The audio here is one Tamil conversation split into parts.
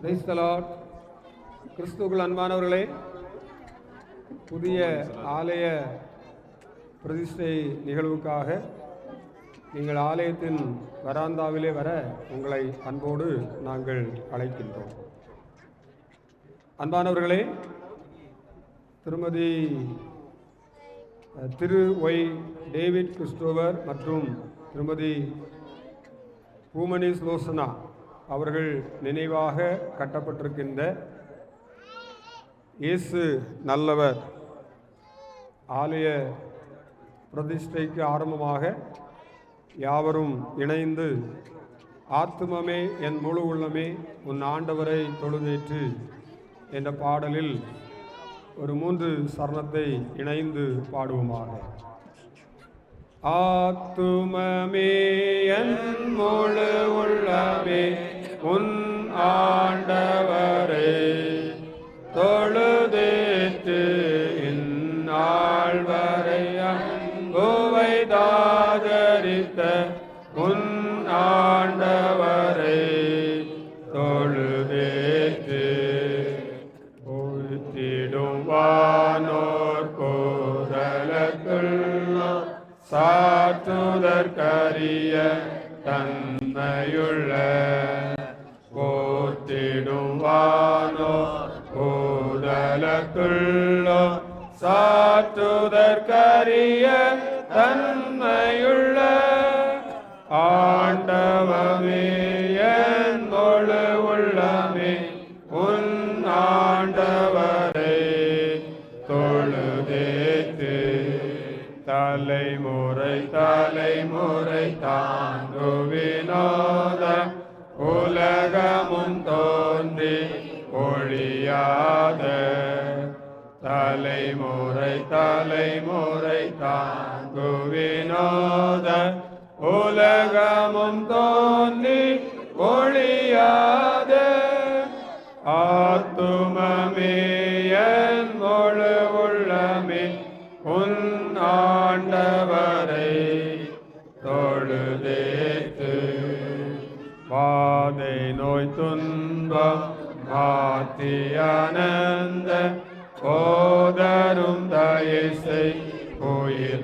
கிரைஸ்தலாட் கிறிஸ்துக்கள் அன்பானவர்களே புதிய ஆலய பிரதிஷ்டை நிகழ்வுக்காக நீங்கள் ஆலயத்தின் வராந்தாவிலே வர உங்களை அன்போடு நாங்கள் அழைக்கின்றோம். அன்பானவர்களே திருமதி திரு ஒய் டேவிட் கிறிஸ்டோவர் மற்றும் திருமதி பூமணி லோசனா அவர்கள் நினைவாக கட்டப்பட்டிருக்கின்ற இயேசு நல்லவர். ஆலய பிரதிஷ்டைக்கு ஆரம்பமாக யாவரும் இணைந்து ஆத்துமமே என் முழு உள்ளமே உன் ஆண்டவரை தொழுதேற்று என்ற பாடலில் ஒரு மூன்று சரணத்தை இணைந்து பாடுவோமாக. ஆத்துமமே என் முழு உள்ளமே உன் ஆண்டவரே. தொழு சாற்றுதற்கரிய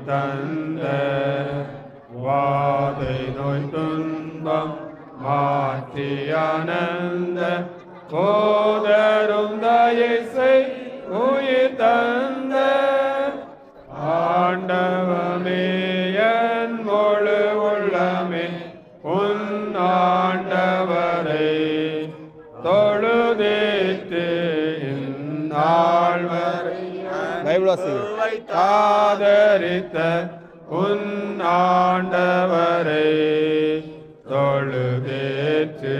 தந்த வாதை நோய் துன்பம் மாற்றியானந்த போதரும் தயசை உயிர் தந்த. ஆண்டவமே என் முழு உள்ளமே உன் ஆண்டவரை. தொழுதேத்து இந்நாள் வரை பைபிள் வாசிங்க. காதரித்த உன் ஆண்டவரை தொழுதேற்று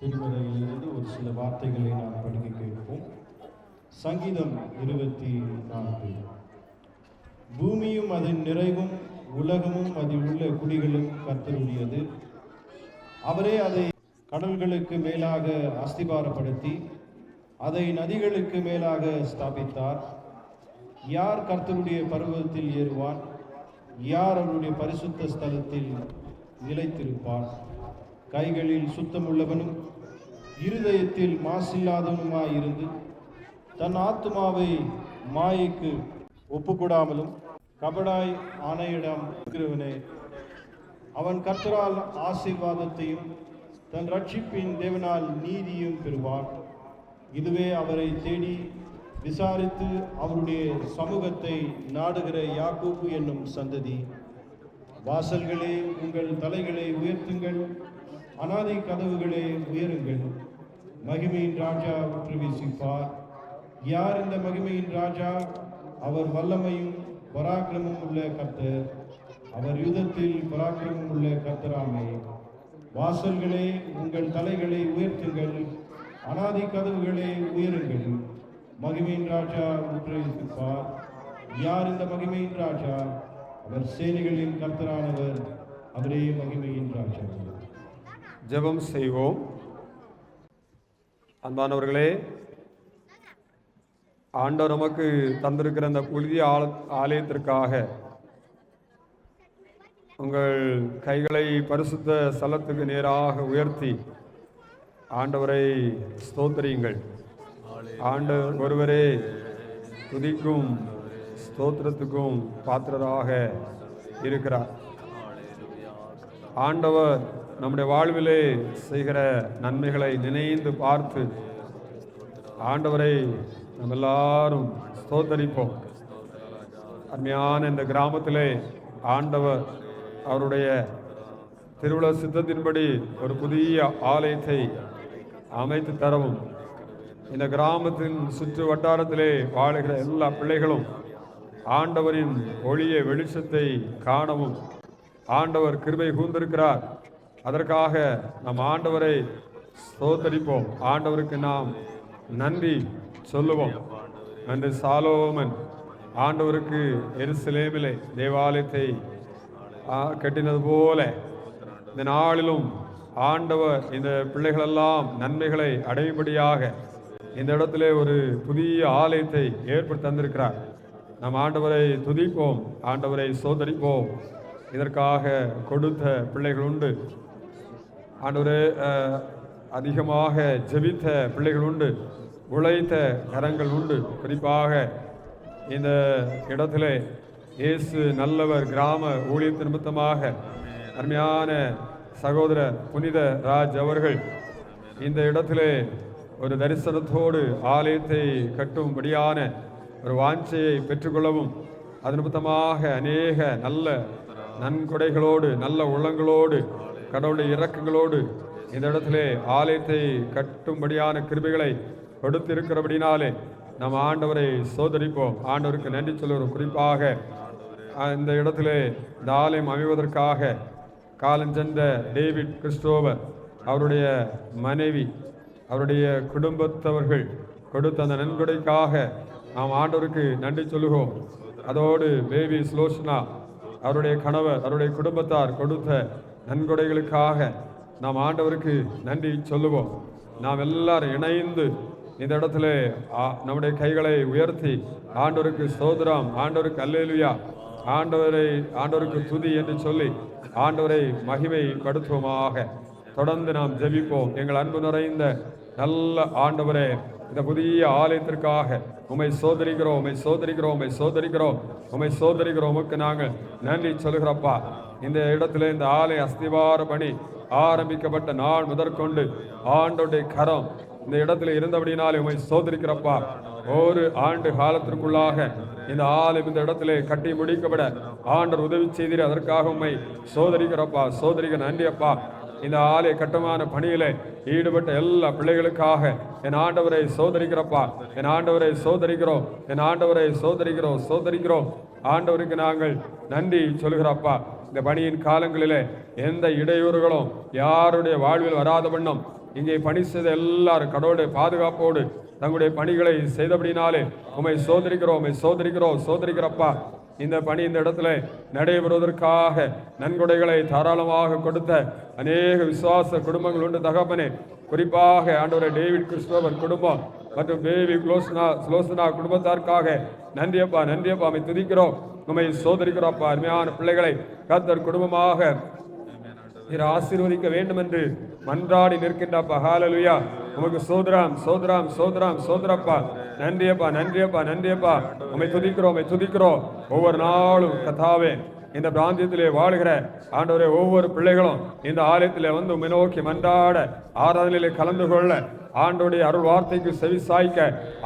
திருமலையிலிருந்து ஒரு சில வார்த்தைகளை நாம் படிக்க கேட்போம். சங்கீதம் இருபத்தி நான்கு. பூமியும் அதன் நிறைவும் உலகமும் அதில் உள்ள குடிகளும் கத்தருடையது அவரே அதை கடல்களுக்கு மேலாக அஸ்திபாரப்படுத்தி அதை நதிகளுக்கு மேலாக ஸ்தாபித்தார். யார் கர்த்தருடைய பருவத்தில் ஏறுவான்? யார் அவருடைய பரிசுத்த ஸ்தலத்தில் நிலைத்திருப்பான்? கைகளில் சுத்தமுள்ளவனும் இருதயத்தில் மாசில்லாதவனுமாயிருந்து தன் ஆத்துமாவை மாயைக்கு ஒப்புக்கூடாமலும் கபடாய் ஆணையிடம் இருக்கிறவனே அவன் கர்த்தரால் ஆசீர்வாதத்தையும் தன் ரட்சிப்பின் தேவனால் நீதியும் பெறுவான். இதுவே அவரை தேடி விசாரித்து அவருடைய சமூகத்தை நாடுகிற யாக்கோபு என்னும் சந்ததி. வாசல்களே உங்கள் தலைகளை உயர்த்துங்கள். அனாதை கதவுகளே உயருங்கள். மகிமையின் ராஜா பிரவேசிப்பார் யார் இந்த மகிமையின் ராஜா? அவர் வல்லமையும் பராக்கிரமும் உள்ள கர்த்தர். அவர் யுதத்தில் பராக்கிரமும் உள்ள கர்த்தராமே. வாசல்களே உங்கள் தலைகளை உயர்த்துங்கள். அனாதி கதவுகளே உயருங்கள். மகிமையின் ராஜா பிரவேசிப்பார் யார் இந்த மகிமையின் ராஜா? அவர் சேனைகளின் கர்த்தரானவர். அவரே மகிமையின் ராஜா. ஜெபம் செய்வோம். அன்பானவர்களே ஆண்டவர் நமக்கு தந்திருக்கிற அந்த புழுதிய ஆல ஆலயத்திற்காக உங்கள் கைகளை பரிசுத்த ஸ்தலத்துக்கு நேராக உயர்த்தி ஆண்டவரை ஸ்தோத்திரியுங்கள். ஆண்டவர் ஒருவரே துதிக்கும் ஸ்தோத்திரத்துக்கும் பாத்திரராக இருக்கிறார். ஆண்டவர் நம்முடைய வாழ்விலே செய்கிற நன்மைகளை நினைந்து பார்த்து ஆண்டவரை நம்ம எல்லாரும் ஸ்தோத்தரிப்போம். அருமையான இந்த கிராமத்திலே ஆண்டவர் அவருடைய திருவிழா சித்தத்தின்படி ஒரு புதிய ஆலயத்தை அமைத்து தரவும். இந்த கிராமத்தின் சுற்று வட்டாரத்திலே வாழுகிற எல்லா பிள்ளைகளும் ஆண்டவரின் ஒளிய வெளிச்சத்தை காணவும். ஆண்டவர் கிருபை கூர்ந்திருக்கிறார். அதற்காக நம் ஆண்டவரை சோத்தரிப்போம் ஆண்டவருக்கு நாம் நன்றி சொல்லுவோம். நன்றி சாலோமன். ஆண்டவருக்கு எருசலேமிலே தேவாலயத்தை கட்டினது போல இந்த நாளிலும் ஆண்டவர் இந்த பிள்ளைகளெல்லாம் நன்மைகளை அடையும்படியாக இந்த இடத்துல ஒரு புதிய ஆலயத்தை ஏற்படுத்தி தந்திருக்கிறார். நம் ஆண்டவரை துதிப்போம் ஆண்டவரை சோதரிப்போம். இதற்காக கொடுத்த பிள்ளைகள் உண்டு. ஆண்டவரே அதிகமாக ஜெபித்த பிள்ளைகள் உண்டு. உழைத்த கரங்கள் உண்டு. குறிப்பாக இந்த இடத்துல இயேசு நல்லவர் கிராம ஊழியத்தின் நிமித்தமாக அருமையான சகோதரர் புனித ராஜ் அவர்கள் இந்த இடத்திலே ஒரு தரிசனத்தோடு ஆலயத்தை கட்டும்படியான ஒரு வாஞ்சையை பெற்றுக்கொள்ளவும் அது அநேக நல்ல நன்கொடைகளோடு நல்ல உள்ளங்களோடு கடவுளுடைய இறக்கங்களோடு இந்த இடத்திலே ஆலயத்தை கட்டும்படியான கிருபிகளை கொடுத்திருக்கிறபடினாலே நாம் ஆண்டவரை சோதரிப்போம். ஆண்டவருக்கு நன்றி சொல்லுவோம் குறிப்பாக இந்த இடத்திலே இந்த ஆலயம் அமைவதற்காக காலஞ்சென்ற டேவிட் கிறிஸ்டோவர் அவருடைய மனைவி அவருடைய குடும்பத்தவர்கள் கொடுத்த அந்த நன்கொடைக்காக நாம் ஆண்டவருக்கு நன்றி சொல்லுவோம் அதோடு பேபி ஸ்லோஷனா அவருடைய கணவர் அவருடைய குடும்பத்தார் கொடுத்த நன்கொடைகளுக்காக நாம் ஆண்டவருக்கு நன்றி சொல்லுவோம். நாம் எல்லாரும் இணைந்து இந்த இடத்துல நம்முடைய கைகளை உயர்த்தி ஆண்டவருக்கு சோதரம் ஆண்டவருக்கு அல்லேலுயா ஆண்டவரை ஆண்டவருக்கு துதி என்று சொல்லி ஆண்டவரை மகிமை படுத்துவோமாக தொடர்ந்து நாம் ஜெபிப்போம். எங்கள் அன்பு நிறைந்த நல்ல ஆண்டவரே இந்த புதிய ஆலயத்திற்காக உம்மை சோதரிக்கிறோம் உம்மை சோதரிக்கிறோம் உம்மை சோதரிக்கிறோம் உம்மை சோதரிக்கிறோம். உமக்கு நாங்கள் நன்றி சொல்கிறப்பா இந்த இடத்துல இந்த ஆலய அஸ்திவார பணி ஆரம்பிக்கப்பட்ட நாள் முதற்கொண்டு ஆண்டோடைய கரம் இந்த இடத்துல இருந்தபடினாலே உம்மை சோதரிக்கிறப்பா. ஒரு ஆண்டு காலத்திற்குள்ளாக இந்த ஆலயம் இந்த இடத்திலே கட்டி முடிக்கப்பட ஆண்டர் உதவி செய்தீர் அதற்காக உம்மை சோதரிக்கிறப்பா. சோதரிக்க நன்றி அப்பா இந்த ஆலய கட்டுமான பணியில் ஈடுபட்ட எல்லா பிள்ளைகளுக்காக என் ஆண்டவரை சோதரிக்கிறப்பா என் ஆண்டவரை சோதரிக்கிறோம் என் ஆண்டவரை சோதரிக்கிறோம் சோதரிக்கிறோம். ஆண்டவருக்கு நாங்கள் நன்றி சொல்கிறப்பா. இந்த பணியின் காலங்களிலே எந்த இடையூறுகளும் யாருடைய வாழ்வில் வராத வண்ணம் இங்கே பணி செய்த எல்லாரும் கடவுளுடைய பாதுகாப்போடு தங்களுடைய பணிகளை செய்தபடினாலே உம்மை சோதரிக்கிறோம் உம்மை சோதரிக்கிறோம் சோதரிக்கிறப்பா. இந்த பணி இந்த இடத்துல நடைபெறுவதற்காக நன்கொடைகளை தாராளமாக கொடுத்த அநேக விசுவாச குடும்பங்கள் உண்டு. தகப்பனே குறிப்பாக ஆண்டவர் டேவிட் கிறிஸ்டோபர் குடும்பம் மற்றும் பேபி குலோஸ்னா சுலோசனா குடும்பத்தாருக்காக நன்றியப்பா நன்றியப்பா அமை துதிக்கிறோம். உண்மை சோதரிக்கிறோம்ப்பா அருமையான பிள்ளைகளை கத்தர் குடும்பமாக நீர் ஆசீர்வதிக்க வேண்டும் என்று மன்றாடி நிற்கின்றப்பா ஹாலலுயா உமக்கு சோதராம் சோதராம் சோதராம் சோதரப்பா. நன்றியப்பா நன்றியப்பா நன்றியப்பா. உமை துதிக்கிறோம் உமை துதிக்கிறோம். ஒவ்வொரு நாளும் கதாவே இந்த பிராந்தியத்திலே வாழ்கிற ஆண்டவரே ஒவ்வொரு பிள்ளைகளும் இந்த ஆலயத்திலே வந்து உமை நோக்கி மன்றாட ஆராதனையிலே கலந்து கொள்ள ஆண்டோடைய அருள் வார்த்தைக்கு செவி சாய்க்க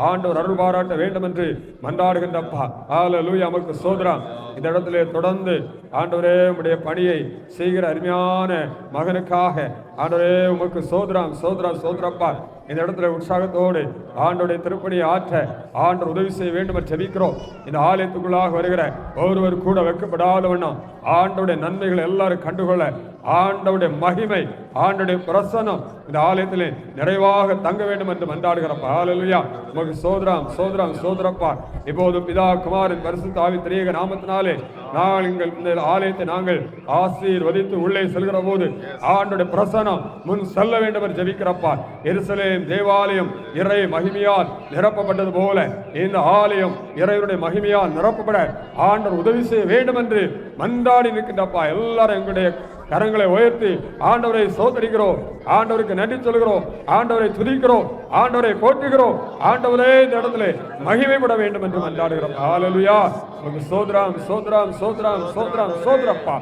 ஆண்டோர் அருள் பாராட்ட வேண்டும் என்று மன்றாடுகின்றப்பா. ஆல லூய் அமக்கு சோதரம் இந்த இடத்திலே தொடர்ந்து ஆண்டவரே உடைய பணியை செய்கிற அருமையான மகனுக்காக ஆண்டவரே உமக்கு சோதராம் சோதரா சோதரப்பா இந்த இடத்துல உற்சாகத்தோடு ஆண்டோடைய திருப்பணியை ஆற்ற ஆண்டவர் உதவி செய்ய வேண்டும் என்று ஜெபிக்கிறோம். இந்த ஆலயத்துக்குள்ளாக வருகிற ஒருவர் கூட வைக்கப்படாத வண்ணம் ஆண்டோடைய நன்மைகளை எல்லாரும் கண்டுகொள்ள ஆண்டவுடைய மகிமை ஆண்டுடைய பிரசனம் இந்த ஆலயத்திலே நிறைவாக தங்க வேண்டும் என்று மன்றாடுகிறப்பா. ஆலையா உமக்கு சோதராம் சோதராம் சோதரப்பா. இப்போது பிதா குமாரின் பரிசுத்த ஆவி திரியக நாமத்தினாலே நாங்கள் எங்கள் இந்த ஆலயத்தை நாங்கள் ஆசீர்வதித்து உள்ளே செல்கிற போது ஆண்டுடைய பிரசனம் முன் செல்ல வேண்டும் என்று ஜெபிக்கிறப்பா. எருசலேம் தேவாலயம் இறை மகிமையால் நிரப்பப்பட்டது போல இந்த ஆலயம் இறைவனுடைய மகிமையால் நிரப்பப்பட ஆண்டவர் உதவி செய்ய வேண்டும் என்று மன்றாடி நிற்கின்றப்பா. எல்லாரும் எங்களுடைய கரங்களை உயர்த்தி ஆண்டவரை சோதரிக்கிறோம். ஆண்டவருக்கு நன்றி சொல்கிறோம் ஆண்டவரை துதிக்கிறோம். ஆண்டவரை போற்றுகிறோம். ஆண்டவரே இந்த இடத்துல மகிமைப்பட வேண்டும் என்று மன்றாடுகிறோம். ஆலலுயா உங்க சோதராம் சோதராம் சோதராம் சோதராம் சோதரப்பா.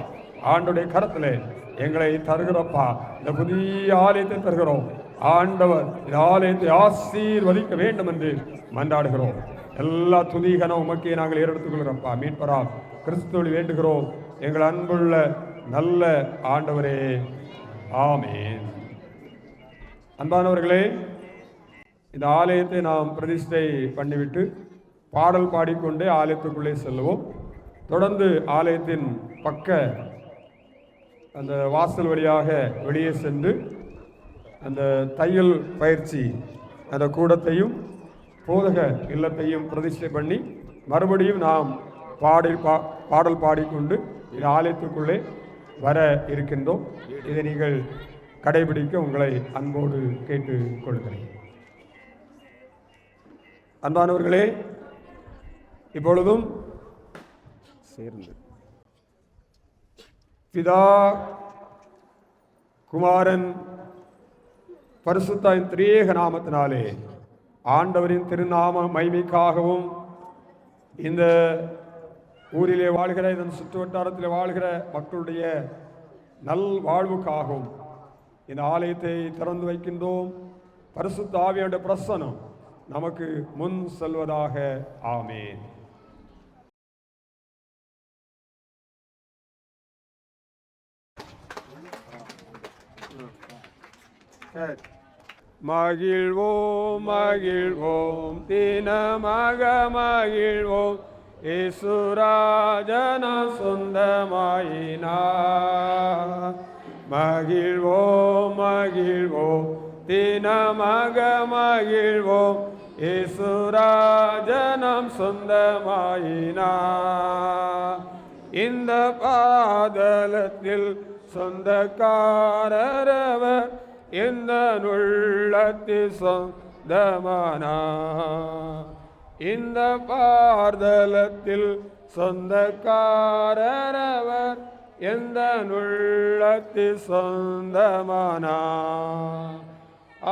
ஆண்டுடைய கரத்திலே எங்களை தருகிறப்பா. இந்த புதிய ஆலயத்தை தருகிறோம். ஆண்டவர் இந்த ஆலயத்தை ஆசீர்வதிக்க வேண்டும் என்று மன்றாடுகிறோம். எல்லா துதிகன உமக்கே நாங்கள் ஏறெடுத்துக் கொள்கிறோம்ப்பா மீட்பரா கிறிஸ்துவில் வேண்டுகிறோம். எங்கள் அன்புள்ள நல்ல ஆண்டவரே. ஆமேன். அன்பானவர்களே இந்த ஆலயத்தை நாம் பிரதிஷ்டை பண்ணிவிட்டு பாடல் பாடிக்கொண்டே ஆலயத்துக்குள்ளே செல்லுவோம். தொடர்ந்து ஆலயத்தின் பக்க அந்த வாசல் வழியாக வெளியே சென்று அந்த தையல் பயிற்சி அந்த கூடத்தையும் போதக இல்லத்தையும் பிரதிஷ்டை பண்ணி மறுபடியும் நாம் பாடி பா பாடல் பாடிக்கொண்டு இந்த ஆலயத்துக்குள்ளே வர இருக்கின்றோம். இதை நீங்கள் கடைபிடிக்க உங்களை அன்போடு கேட்டுக் கொள்கிறேன் அன்பானவர்களே இப்பொழுதும் சேர்ந்து. பிதா குமாரன் பரிசுத்தாயின் திரியேக நாமத்தினாலே ஆண்டவரின் திருநாம மைமைக்காகவும் இந்த ஊரிலே வாழ்கிற இதன் சுற்று வட்டாரத்தில் வாழ்கிற மக்களுடைய நல் வாழ்வுக்காகவும் இந்த ஆலயத்தை திறந்து வைக்கின்றோம். பரிசுத்த ஆவியோட பிரசனம் நமக்கு முன் செல்வதாக. ஆமேன். மகிழ்வோம் மகிழ்வோம் தினமாக மகிழ்வோம். இசுராஜன சொந்தமாயினா. மகிழ்வோம் மகிழ்வோம் தினமாக மகிழ்வோம் இசுராஜனம் சொந்தமாயினா. இந்த பாதலத்தில் சொந்தக்காரரவர் இந்த நுள்ளத்தில் சொந்தமானா இந்த பார்தலத்தில் சொந்தக்காரரவர் எந்த நுள்ளத்து சொந்தமானா?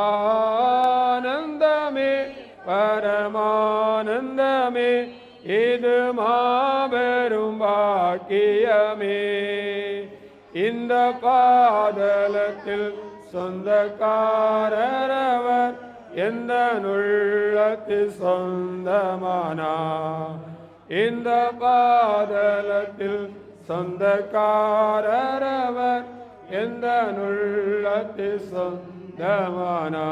ஆனந்தமே பரமானந்தமே இது மாபெரும் பாக்கியமே. இந்த பாதலத்தில் சொந்தக்காரரவர் எந்த நுள்ளத்து சொந்தமானா? இந்த பாதலத்தில் சொந்தக்காரரவர் எந்த நுள்ளத்து சொந்தமானா?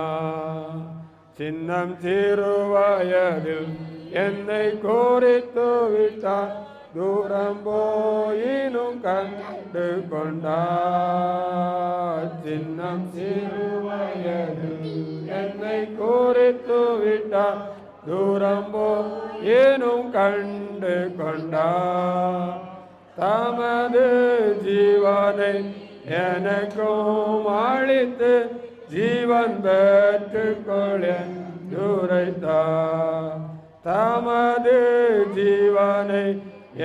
சின்னம் சிறுவயதில் என்னை கோரித்து விட்டார். தூரம் போயினும் கண்டு கொண்டார். சின்னம் சிறுவயதில் என்னை கோரித்து விட்டார். தூரம் போயினும் கண்டு கொண்டார். தமது ஜீவனை எனக்கும் அழித்து ஜீவன் பெற்றுக்கொள்ள துரைத்தார் தமது ஜீவனை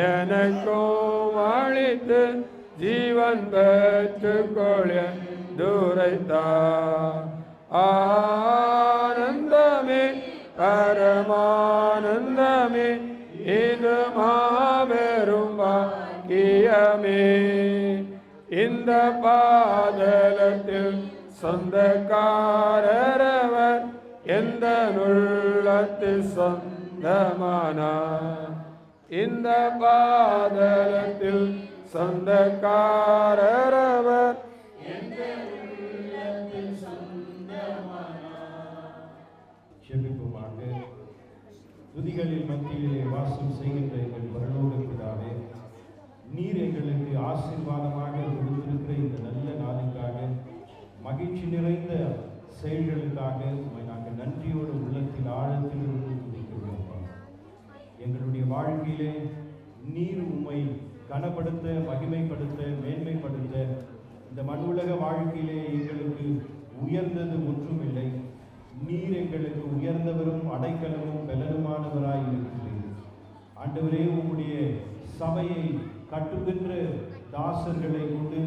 எனக்கும் அழித்து ஜீவன் பெற்றுக்கொள்ள துரைத்தார் ஆனந்தமே பரமானந்தமே இது மாபெரும் பாக்கியமே. இந்த பாதலத்தில் சொந்தக்காரரவர் எந்த நுள்ளத்தில் சொந்தமானா? இந்த பாதலத்தில் சொந்தக்காரரவர் துதிகளில் மத்தியிலே வாசம் செய்கின்ற எங்கள் பரலோக பிதாவே நீர் எங்களுக்கு ஆசீர்வாதமாக கொடுத்திருக்கிற இந்த நல்ல நாளுக்காக மகிழ்ச்சி நிறைந்த செயல்களுக்காக உண்மை நாங்கள் நன்றியோடு உள்ளத்தில் ஆழத்தில் இருந்து துதிக்கிறோம் எங்களுடைய வாழ்க்கையிலே நீர் உண்மை கனப்படுத்த மகிமைப்படுத்த மேன்மைப்படுத்த இந்த மண் உலக வாழ்க்கையிலே எங்களுக்கு உயர்ந்தது ஒன்றுமில்லை. நீர் எங்களுக்கு உயர்ந்தவரும் அடைக்கலமும் பலனுமானவராய் இருக்கிறீர் ஆண்டவரே உம்முடைய சபையை கட்டுகின்ற தாசர்களை கொண்டு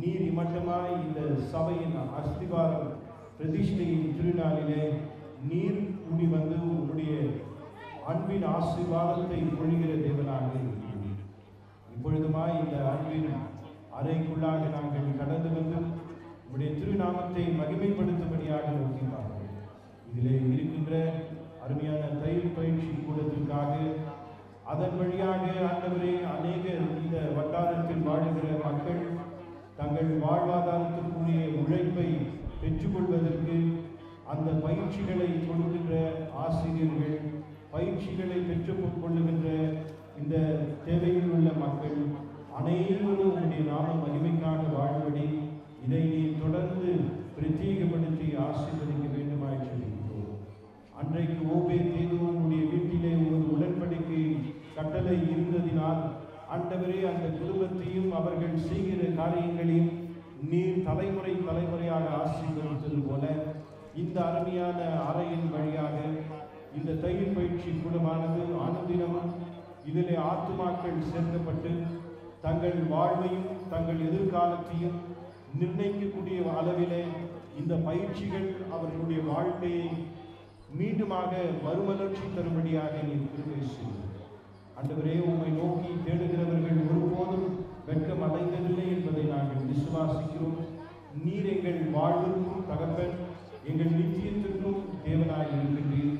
நீர் மட்டுமாய் இந்த சபையின் அஸ்திவாரம் பிரதிஷ்டையின் திருநாளிலே நீர் கூடி வந்து உங்களுடைய அன்பின் ஆசீர்வாதத்தை பொழிகிற தேவனாக இருக்கிறீர். இப்பொழுதுமாய் இந்த அன்பின் அறைக்குள்ளாக நாங்கள் கடந்து வந்து உங்களுடைய திருநாமத்தை மகிமைப்படுத்தும்படியாக நோக்கி இதிலே இருக்கின்ற அருமையான தயிர் பயிற்சி கூடத்திற்காக அதன் வழியாக ஆண்டவரே அநேக இந்த வட்டாரத்தில் வாழுகிற மக்கள் தங்கள் வாழ்வாதாரத்திற்குரிய உழைப்பை பெற்றுக்கொள்வதற்கு அந்த பயிற்சிகளை கொடுக்கின்ற ஆசிரியர்கள் பயிற்சிகளை பெற்றுக் கொள்ளுகின்ற இந்த தேவையில் உள்ள மக்கள் அனைவரும் உடைய நாம மகிமைக்காக வாழும்படி இதை நீ தொடர்ந்து பிரத்யேகப்படுத்தி ஆசீர்வதிக்க அன்றைக்கு ஓபே தேதுவனுடைய வீட்டிலே ஒரு உடன்படிக்கை கட்டளை இருந்ததினால் ஆண்டவரே அந்த குடும்பத்தையும் அவர்கள் செய்கிற காரியங்களையும் நீர் தலைமுறை தலைமுறையாக ஆசீர்வதித்தது போல இந்த அருமையான அறையின் வழியாக இந்த தயிர் பயிற்சி கூடமானது ஆனந்தினமும் இதிலே ஆத்துமாக்கள் சேர்க்கப்பட்டு தங்கள் வாழ்வையும் தங்கள் எதிர்காலத்தையும் நிர்ணயிக்கக்கூடிய அளவிலே இந்த பயிற்சிகள் அவர்களுடைய வாழ்க்கையை மீண்டுமாக மறுமலர்ச்சி தரும்படியாக நீர் கிருபை செய்யும் ஆண்டவரே உம்மை நோக்கி தேடுகிறவர்கள் ஒருபோதும் வெட்கம் அடைந்ததில்லை என்பதை நாங்கள் விசுவாசிக்கிறோம். நீர் எங்கள் வாழ்விற்கும் தகப்பன் எங்கள் நித்தியத்திற்கும் தேவனாய் இருக்கின்றீர்.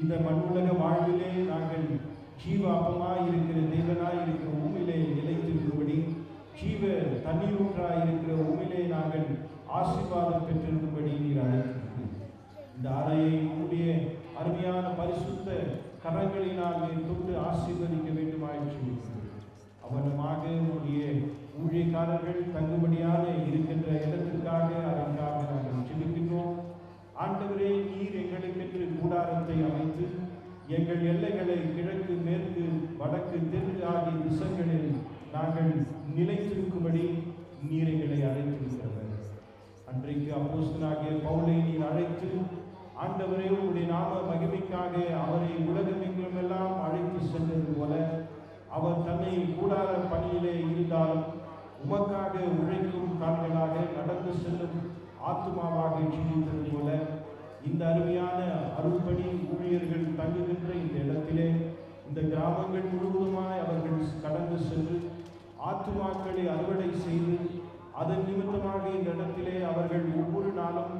இந்த மண்ணுலக வாழ்விலே நாங்கள் ஜீவ இருக்கிற தேவனாய் இருக்கிற உண்மையிலே நிலைத்திருக்கும்படி ஜீவ தண்ணீரூற்றாய் இருக்கிற உண்மையிலே நாங்கள் ஆசீர்வாதம் பெற்றிருக்கும்படி நீர் அழைக்கிறோம். இந்த அறையை உடைய அருமையான பரிசுத்த கரங்களினால் நீர் தொட்டு ஆசீர்வதிக்க வேண்டுமாய் சொல்லுகிறேன் அவனமாக உடைய ஊழியக்காரர்கள் தங்குபடியாக இருக்கின்ற இடத்திற்காக அதற்காக நாங்கள் செலுத்தினோம் ஆண்டவரே நீர் எங்களுக்கென்று கூடாரத்தை அமைத்து எங்கள் எல்லைகளை கிழக்கு மேற்கு வடக்கு தெற்கு ஆகிய திசைகளில் நாங்கள் நிலைத்திருக்கும்படி நீர் எங்களை அழைத்திருக்கிறவர். அன்றைக்கு அப்போஸ்தனாகிய பவுலை நீர் அழைத்து ஆண்டவரே உடைய நாம மகிமைக்காக அவரை உலகமெங்கும் எல்லாம் அழைத்து சென்றது போல அவர் தன்னை கூடார பணியிலே இருந்தாலும் உமக்காக உழைக்கும் கால்களாக நடந்து செல்லும் ஆத்மாவாக ஜீவித்தது போல இந்த அருமையான அருள்பணி ஊழியர்கள் தங்குகின்ற இந்த இடத்திலே இந்த கிராமங்கள் முழுவதுமாய் அவர்கள் கடந்து சென்று ஆத்துமாக்களை அறுவடை செய்து அதன் நிமித்தமாக இந்த இடத்திலே அவர்கள் ஒவ்வொரு நாளும்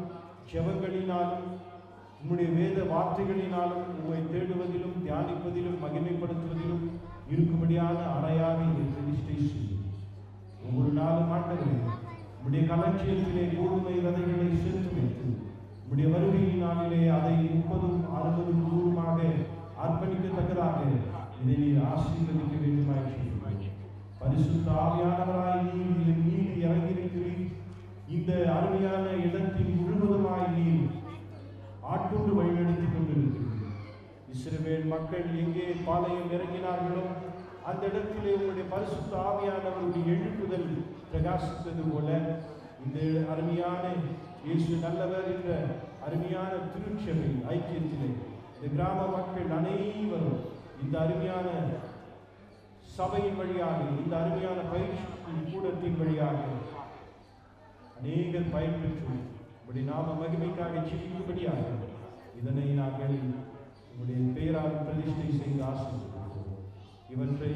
ஜெபங்களினாலும் உம்முடைய வேத வார்த்தைகளினாலும் உம்மை தேடுவதிலும் தியானிப்பதிலும் மகிமைப்படுத்துவதிலும் இருக்கும்படியான அறையாக இதை ஒவ்வொரு நாளும் ஆண்டவரே உம்முடைய களஞ்சியத்திலே கோதுமை விதைகளை சேர்த்து வைத்து உம்முடைய வருகையின் நாளிலே அதை முப்பதும் அறுபதும் நூறுமாக அர்ப்பணிக்கத்தக்கதாக இதை நீர் ஆசீர்வதிக்க வேண்டுமாய் பரிசுத்த ஆவியானவராய் நீர் நீர் மீது இறங்கியிருக்கிறீர். இந்த அருமையான இடத்தின் முழுவதுமாய் நீர் ஆட்கொண்டு வழிநடத்தி கொண்டிருக்கிறது. இஸ்ரவேல் மக்கள் எங்கே பாளையம் இறங்கினார்களோ அந்த இடத்திலே உங்களுடைய பரிசுத்த ஆவியானவருடைய எழுப்புதல் பிரகாசித்தது போல இந்த அருமையான இயேசு நல்லவர் என்ற அருமையான திருச்சபை ஐக்கியத்திலே இந்த கிராம மக்கள் அனைவரும் இந்த அருமையான சபையின் வழியாக இந்த அருமையான பயிற்சி கூடத்தின் வழியாக அநேகர் பயன்பெற்றுள்ளனர் உடைய நாம மகிமைக்காக ஜீவிக்கும்படியாக இதனை நாங்கள் உங்களுடைய பெயரால் பிரதிஷ்டை செய்து ஆசீர்வதிக்கிறோம். இவற்றை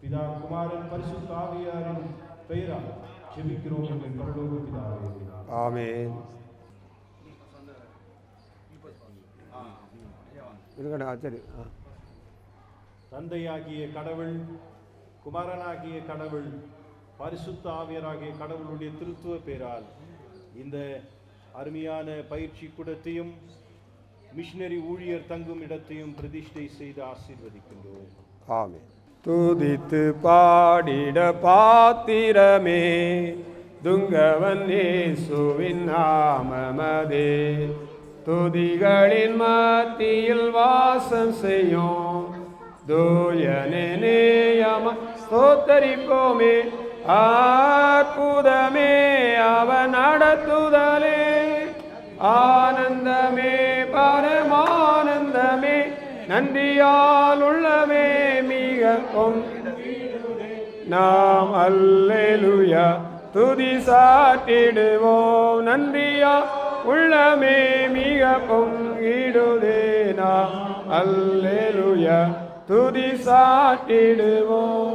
பிதா குமாரன் பரிசுத்த ஆவியாரின் பெயரால் ஜெபிக்கிறோம் எங்கள் பரலோக பிதாவே. ஆமென். இருக்கடா சரி ஆ. தந்தையாகிய கடவுள் குமாரனாகிய கடவுள் பரிசுத்த ஆவியராகிய கடவுளுடைய திருத்துவ பேரால் இந்த அருமையான பயிற்சி கூடத்தையும் மிஷினரி ஊழியர் தங்கும் இடத்தையும் பிரதிஷ்டை செய்து ஆசீர்வதிக்கின்றோம். ஆமே துதித்து பாடிட பாத்திரமே துங்கவன் இயேசுவின் நாமமதே. துதிகளின் மத்தியில் வாசம் செய்யும் தூயனே நேயம ஸ்தோத்தரிப்போமே. அற்புதமே அவன் நடத்துதலே. ஆனந்தமே பரமானந்தமே நன்றியால் உள்ளமே மிகவும். நாம் அல்லேலுயா துதி சாட்டிடுவோம் நன்றியா உள்ளமே மிக பொங்கிடுதேனா அல்லேலுயா துதி சாட்டிடுவோம்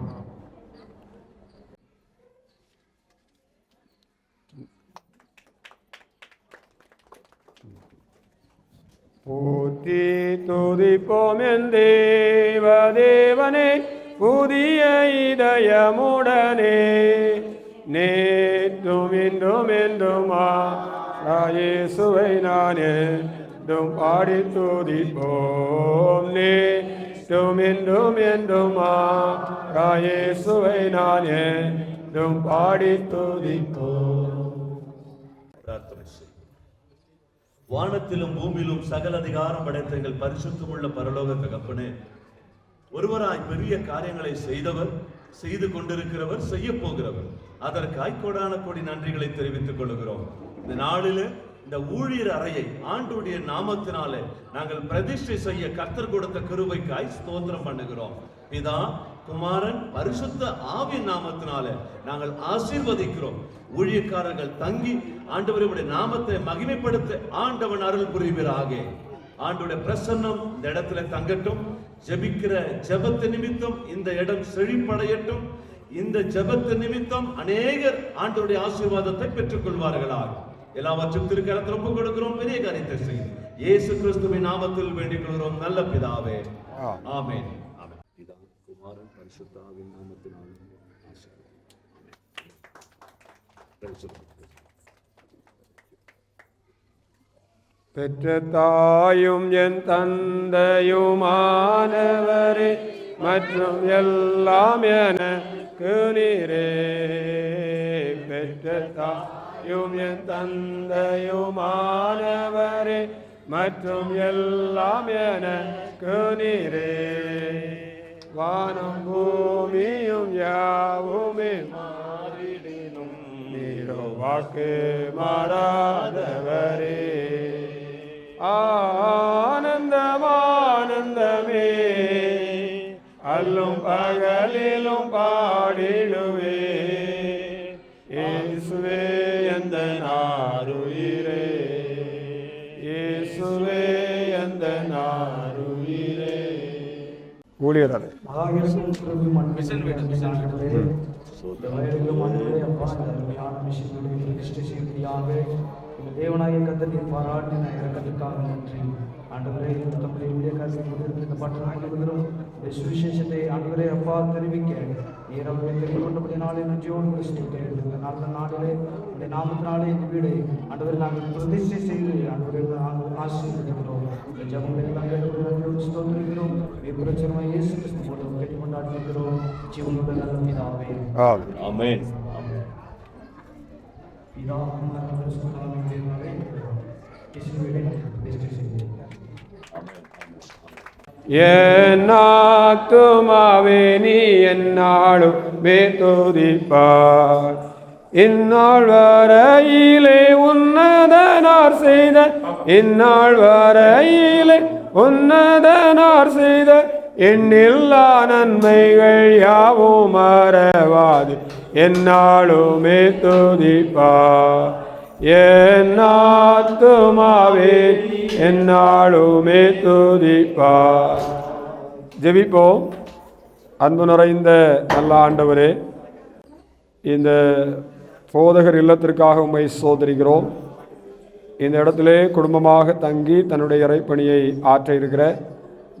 துதிப்போம் என் தேவ தேவனே புதிய இதயமுடனே நேற்றும் இன்றும் என்றுமா? இயேசுவை நானே தும் பாடி துதிப்போம். நேற்றும் இன்றும் என்றுமா? இயேசுவை நானே தும் பாடி துதிப்போம் பிரார்த்தனை செய்வோம். வானத்திலும் பூமியிலும் சகல அதிகாரம் படைத்த எங்கள் பரிசுத்தமுள்ள பரலோக தகப்பனே ஒருவராய் பெரிய காரியங்களை செய்தவர் செய்து கொண்டிருக்கிறவர் செய்ய போகிறவர். அதற்காய் கோடான கோடி நன்றிகளை தெரிவித்துக் கொள்கிறோம் இந்த நாளிலே இந்த ஊழியர் அறையை ஆண்டுடைய நாமத்தினாலே நாங்கள் பிரதிஷ்டை செய்ய கர்த்தர் கொடுத்த கிருவைக்காய் ஸ்தோத்திரம் பண்ணுகிறோம். இதான் குமாரன் பரிசுத்த ஆவியின் நாமத்தினாலே நாங்கள் ஆசீர்வதிக்கிறோம். ஊழியக்காரர்கள் தங்கி ஆண்டவருடைய நாமத்தை மகிமைப்படுத்த ஆண்டவன் அருள் புரிவீராக. ஆண்டோட பிரசன்னம் இந்த இடத்துல தங்கட்டும். ஜெபிக்கிற ஜெபத்து நிமித்தம் இந்த இடம் செழிப்படையட்டும். இந்த ஜெபத்து நிமித்தம் அநேகர் ஆண்டவருடைய ஆசீர்வாதத்தை பெற்றுக் கொள்வார்களாக எல்லாவற்றும் திருக்கரத்தில் ஒப்புக் கொடுக்கிறோம் பெரிய காரியத்தை செய்யும் இயேசு கிறிஸ்துவின் நாமத்தில் வேண்டிக் கொள்கிறோம். நல்ல பிதாவே. ஆமென். ஆமென் ஆமென். பிதா குமாரன் பரிசுத்தாவின் நாமத்தினாலும் பெற்ற தாயும் என் தந்தையுமானவரே மற்றும் எல்லாம் எனக்கு நீரே பெற்ற தாயும் என் தந்தையுமானவரே மற்றும் எல்லாம் எனக்கு நீரே வானம் பூமியும் யாவுமே மாறிடினும். நீரோ வாக்கு மாறாதவரே. ஆனந்தமானந்தமே. அல்லும் பகலிலும் பாடிடுவே ஊழியர் அது தேவனாய கத்தனை பாராட்டின இறக்கத்துக்காக நன்றி ஆண்டவரே தம்முடைய ஊழியக்காரர்கள் கொண்டிருந்த இந்த பட்டம் இந்த சுவிசேஷத்தை ஆண்டவரே அப்பா தெரிவிக்க நேரம் தெரிந்து கொண்டபடினாலே நன்றியோடு கிறிஸ்துவே இந்த நல்ல நாளிலே இந்த நாமத்தினாலே இந்த வீடு ஆண்டவரை நாங்கள் பிரதிஷ்டை செய்து ஆண்டவரை நாங்கள் ஆசீர்வதிக்கிறோம் ஆமென். ஆமென் பிதா குமாரன் பரிசுத்தாவின் தேவனாலே இயேசுவிலே பிரதிஷ்டை செய்கிறேன் என்னாத்துமாவே நீ என்னாலும் மேத்தோதிப்பார் இந்நாள் வரையிலே உன்னதனார் செய்த இந்நாள் வரையிலே உன்னதனார் செய்த எண்ணில்லா நன்மைகள் யாவும் மறவாது என்னாலுமே துதிப்பா. என்னாத்துமாவே என்னாலுமே துதிப்பா. ஜெபிப்போம். அன்பு நிறைந்த நல்ல ஆண்டவரே இந்த போதகர் இல்லத்திற்காக உம்மை சோதரிக்கிறோம். இந்த இடத்திலே குடும்பமாக தங்கி தன்னுடைய இறைப்பணியை ஆற்ற இருக்கிற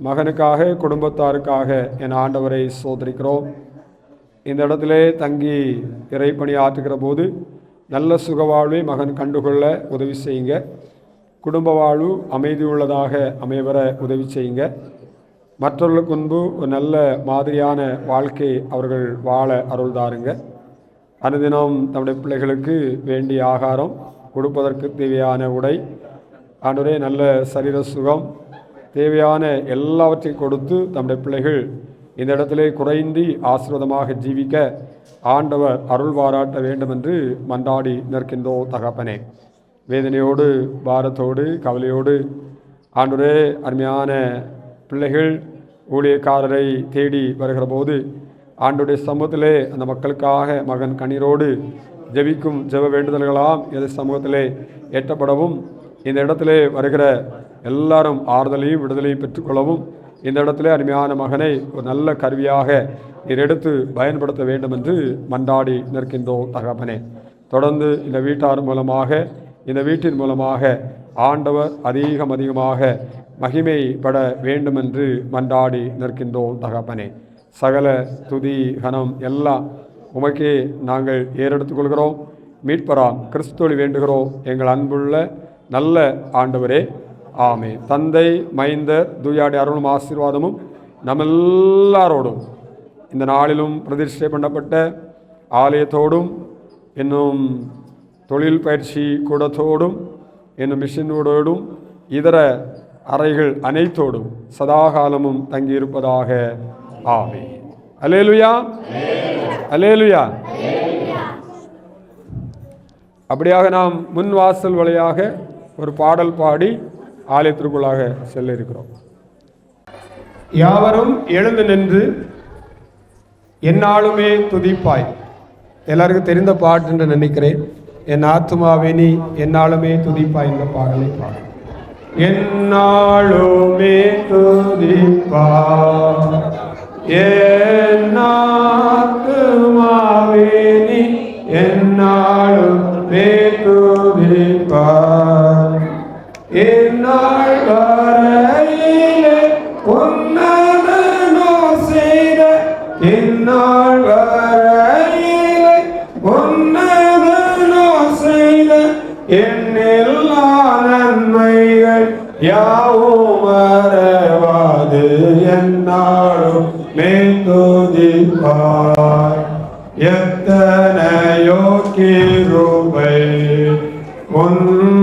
மகனுக்காக குடும்பத்தாருக்காக என் ஆண்டவரை சோதரிக்கிறோம். இந்த இடத்திலே தங்கி இறைப்பணி ஆற்றுகிற போது நல்ல சுகவாழ்வை மகன் கண்டுகொள்ள உதவி செய்யுங்க. குடும்ப வாழ்வு அமைதியுள்ளதாக அமைவர உதவி செய்யுங்க. மற்றவர்களுக்கு முன்பு ஒரு நல்ல மாதிரியான வாழ்க்கை அவர்கள் வாழ அருள்தாருங்க. அனுதினம் தம்முடைய பிள்ளைகளுக்கு வேண்டிய ஆகாரம் கொடுப்பதற்கு தேவையான உடை ஆண்டவரே நல்ல சரீர சுகம் தேவையான எல்லாவற்றையும் கொடுத்து தம்முடைய பிள்ளைகள் இந்த இடத்திலே குறைந்து ஆசீர்வாதமாக ஜீவிக்க ஆண்டவர் அருள் பாராட்ட வேண்டும் என்று மன்றாடி நிற்கின்றோ தகப்பனே. வேதனையோடு பாரத்தோடு கவலையோடு ஆண்டவரே அருமையான பிள்ளைகள் ஊழியக்காரரை தேடி வருகிற போது ஆண்டுடைய சமூகத்திலே அந்த மக்களுக்காக மகன் கண்ணீரோடு ஜெபிக்கும் ஜெப வேண்டுதல்களாம் எது சமூகத்திலே ஏற்றப்படவும் இந்த இடத்திலே வருகிற எல்லாரும் ஆறுதலையும் விடுதலையும் பெற்றுக்கொள்ளவும் இந்த இடத்திலே அருமையான மகனை ஒரு நல்ல கருவியாக நீர் எடுத்து பயன்படுத்த வேண்டும் என்று மன்றாடி நிற்கின்றோம் தகப்பனே. தொடர்ந்து இந்த வீட்டார் மூலமாக இந்த வீட்டின் மூலமாக ஆண்டவர் அதிகம் அதிகமாக மகிமைப்பட வேண்டும் என்று மன்றாடி நிற்கின்றோம் தகப்பனே. சகல துதி கனம் எல்லாம் உமக்கே நாங்கள் ஏறெடுத்துக்கொள்கிறோம். மீட்பராம் கிறிஸ்தொழி வேண்டுகிறோம். எங்கள் அன்புள்ள நல்ல ஆண்டவரே ஆமே தந்தை மைந்தர் தூயாடி அருளும் ஆசீர்வாதமும் நம்ம எல்லாரோடும் இந்த நாளிலும் பிரதிஷ்டை பண்ணப்பட்ட ஆலயத்தோடும் இன்னும் தொழில் பயிற்சி கூடத்தோடும் என்னும் மிஷினோடோடும் இதர அறைகள் அனைத்தோடும் சதாகாலமும் தங்கியிருப்பதாக ஆமே அலேலுயா அலேலுயா அப்படியாக நாம் முன் வாசல் வழியாக ஒரு பாடல் பாடி ஆலயத்திற்குள்ளாக செல்ல இருக்கிறோம் யாவரும் எழுந்து நின்று என்னாலுமே துதிப்பாய். எல்லாருக்கும் தெரிந்த பாட்டு என்று நினைக்கிறேன். என் ஆத்துமாவே நீ என்னாலுமே துதிப்பாய் என்ற பாடலை பாடு. என்னாலுமே துதிப்பாய். என் ஆத்துமாவே நீ என்னாலுமே துதிப்பாய் என்னாள் வரையிலே உன்னதனோ செய்த இந்நாள் வரையிலே உன்னதனோ செய்த என்னெல்லா என்னாலும் எத்தனையோ கிருபை உன்